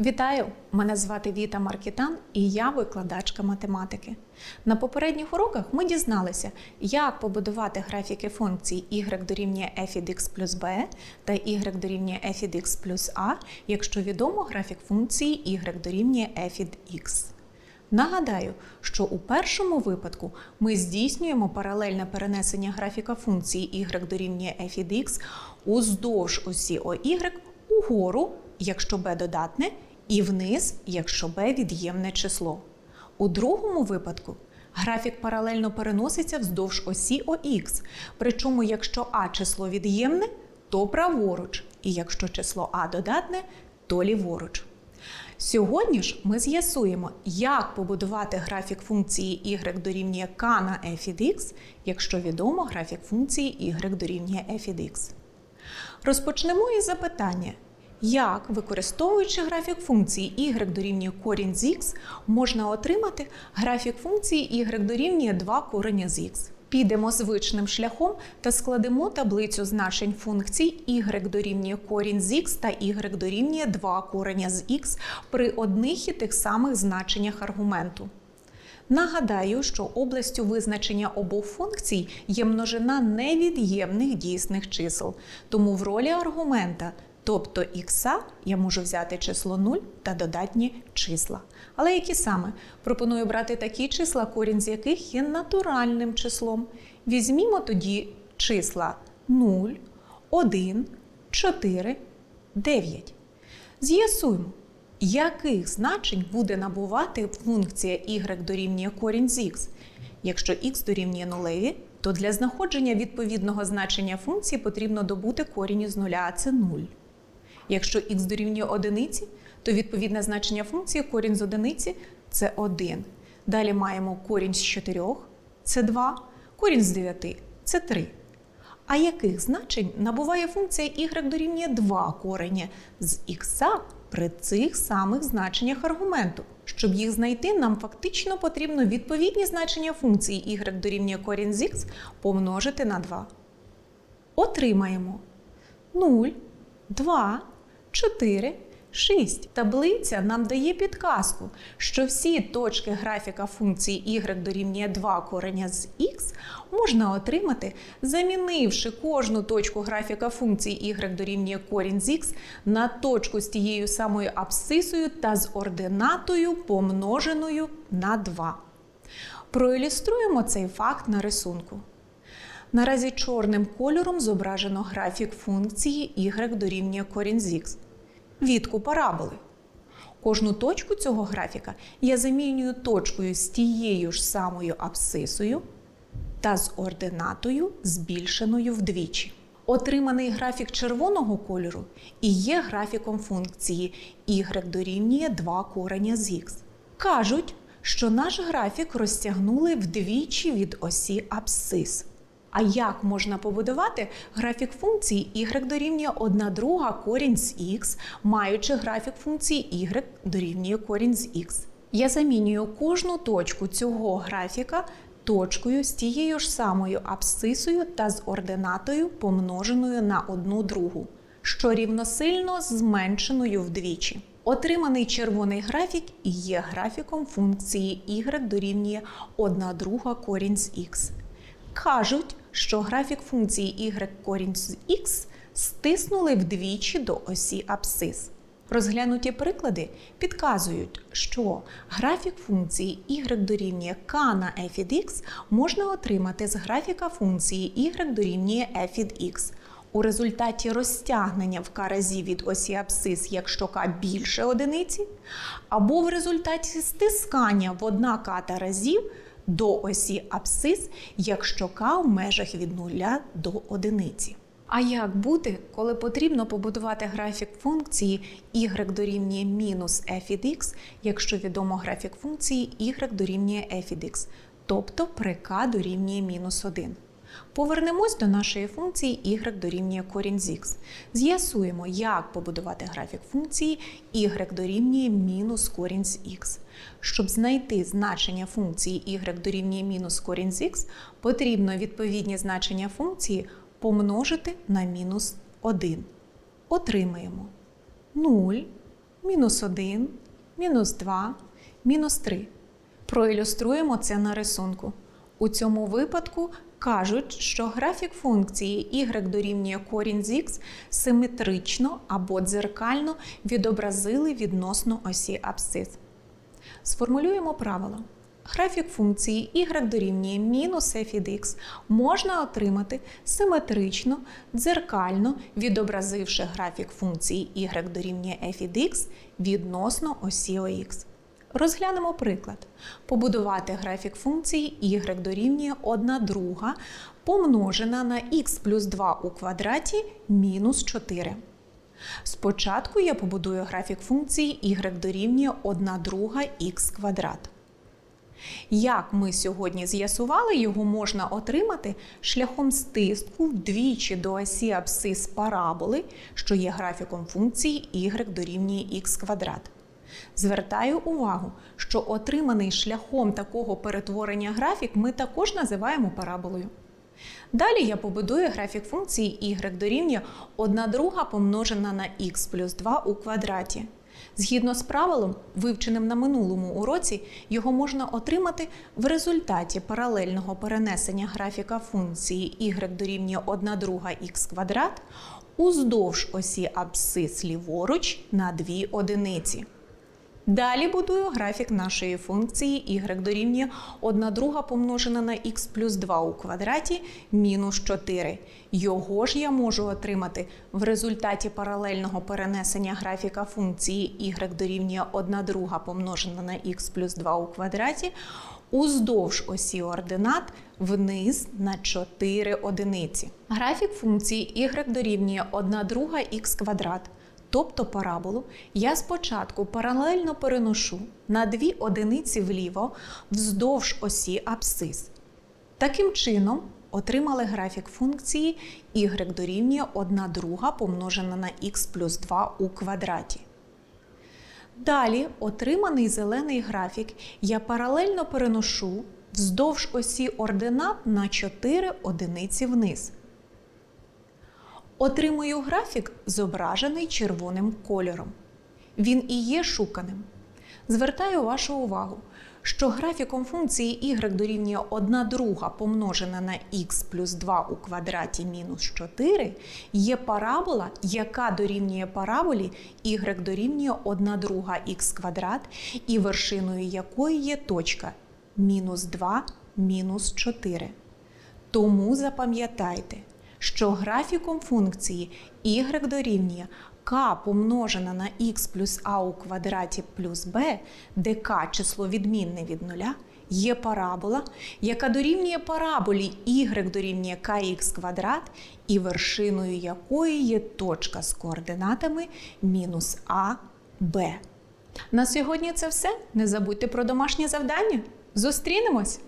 Вітаю! Мене звати Віта Маркітан і я викладачка математики. На попередніх уроках ми дізналися, як побудувати графіки функцій y дорівнює f від x плюс b та y дорівнює f від x плюс a, якщо відомо графік функції y дорівнює f від x. Нагадаю, що у першому випадку ми здійснюємо паралельне перенесення графіка функції y дорівнює f від x уздовж осі OY угору, якщо b додатне, і вниз, якщо b від'ємне число. У другому випадку графік паралельно переноситься вздовж осі ОХ, причому якщо а число від'ємне, то праворуч, і якщо число а додатне, то ліворуч. Сьогодні ж ми з'ясуємо, як побудувати графік функції y дорівнює k на f від x, якщо відомо графік функції y дорівнює f від x. Розпочнемо із запитання. Як, використовуючи графік функції y дорівнює корінь з x, можна отримати графік функції y дорівнює 2 корення з x? Підемо звичним шляхом та складемо таблицю значень функцій y дорівнює корінь з x та y дорівнює 2 кореня з x при одних і тих самих значеннях аргументу. Нагадаю, що областю визначення обох функцій є множина невід'ємних дійсних чисел, тому в ролі аргумента, тобто х, я можу взяти число 0 та додатні числа. Але які саме? Пропоную брати такі числа, корінь з яких є натуральним числом. Візьмімо тоді числа 0, 1, 4, 9. З'ясуємо, яких значень буде набувати функція y дорівнює корінь з x. Якщо x дорівнює нулеві, то для знаходження відповідного значення функції потрібно добути корінь із нуля, а це 0. Якщо x дорівнює одиниці, то відповідне значення функції корінь з одиниці це 1. Далі маємо корінь з 4 це 2, корінь з 9 це 3. А яких значень набуває функція y дорівнює 2 корення з х при цих самих значеннях аргументу? Щоб їх знайти, нам фактично потрібно відповідні значення функції y дорівнює корінь з х помножити на 2. Отримаємо 0, 2, 4, 6. Таблиця нам дає підказку, що всі точки графіка функції y дорівнює 2 кореня з х можна отримати, замінивши кожну точку графіка функції y дорівнює корінь з х на точку з тією самою абсцисою та з ординатою помноженою на 2. Проілюструємо цей факт на рисунку. Наразі чорним кольором зображено графік функції y дорівнює корінь з х. Відку параболи. Кожну точку цього графіка я замінюю точкою з тією ж самою абсцисою та з ординатою, збільшеною вдвічі. Отриманий графік червоного кольору і є графіком функції y дорівнює 2 корення з х. Кажуть, що наш графік розтягнули вдвічі від осі абсцис. А як можна побудувати графік функції y дорівнює 1 друга корінь з х, маючи графік функції y дорівнює корінь з х? Я замінюю кожну точку цього графіка точкою з тією ж самою абсцисою та з ординатою, помноженою на 1 другу, що рівносильно зменшеною вдвічі. Отриманий червоний графік є графіком функції y дорівнює 1 друга корінь з х. Кажуть, що графік функції y корінь з х стиснули вдвічі до осі абсцис. Розглянуті приклади підказують, що графік функції y дорівнює k на f від x можна отримати з графіка функції y дорівнює f від x. У результаті розтягнення в k разів від осі абсцис, якщо k більше одиниці, або в результаті стискання в 1 ката разів до осі абсцис, якщо k в межах від 0 до 1. А як бути, коли потрібно побудувати графік функції y дорівнює мінус f від x, якщо відомо графік функції y дорівнює f від x, тобто при k дорівнює мінус 1. Повернемось до нашої функції y дорівнює корінь з х. З'ясуємо, як побудувати графік функції y дорівнює мінус корінь з х. Щоб знайти значення функції y дорівнює мінус корінь з х, потрібно відповідні значення функції помножити на мінус 1. Отримаємо 0, мінус 1, мінус 2, мінус 3. Проілюструємо це на рисунку. У цьому випадку кажуть, що графік функції y дорівнює корінь з х симетрично або дзеркально відобразили відносно осі абсцис. Сформулюємо правило. Графік функції y дорівнює мінус f від x можна отримати симетрично, дзеркально, відобразивши графік функції y дорівнює f від x відносно осі ОХ. Розглянемо приклад. Побудувати графік функції y дорівнює 1 друга помножена на x плюс 2 у квадраті мінус 4. Спочатку я побудую графік функції y дорівнює 1 друга х квадрат. Як ми сьогодні з'ясували, його можна отримати шляхом стиску вдвічі до осі абсцис параболи, що є графіком функції y дорівнює х квадрат. Звертаю увагу, що отриманий шляхом такого перетворення графік ми також називаємо параболою. Далі я побудую графік функції y дорівнює 1 друга помножена на х плюс 2 у квадраті. Згідно з правилом, вивченим на минулому уроці, його можна отримати в результаті паралельного перенесення графіка функції y дорівнює 1 друга х квадрат уздовж осі абсцис ліворуч на 2 одиниці. Далі будую графік нашої функції y дорівнює 1 друга помножена на х плюс 2 у квадраті мінус 4. Його ж я можу отримати в результаті паралельного перенесення графіка функції y дорівнює 1 друга помножена на х плюс 2 у квадраті уздовж осі ординат вниз на 4 одиниці. Графік функції y дорівнює 1 друга х квадрат тобто параболу, я спочатку паралельно переношу на дві одиниці вліво вздовж осі абсцис. Таким чином, отримали графік функції y дорівнює 1 друга помножена на х плюс 2 у квадраті. Далі отриманий зелений графік я паралельно переношу вздовж осі ординат на 4 одиниці вниз. Отримую графік, зображений червоним кольором. Він і є шуканим. Звертаю вашу увагу, що графіком функції y дорівнює 1 друга помножена на х плюс 2 у квадраті мінус 4 є парабола, яка дорівнює параболі y дорівнює 1 друга х квадрат, і вершиною якої є точка мінус 2 мінус 4. Тому запам'ятайте, що графіком функції y дорівнює k помножена на x плюс a у квадраті плюс b, де k число відмінне від нуля, є парабола, яка дорівнює параболі y дорівнює kx квадрат, і вершиною якої є точка з координатами мінус a, b. На сьогодні це все. Не забудьте про домашнє завдання. Зустрінемось!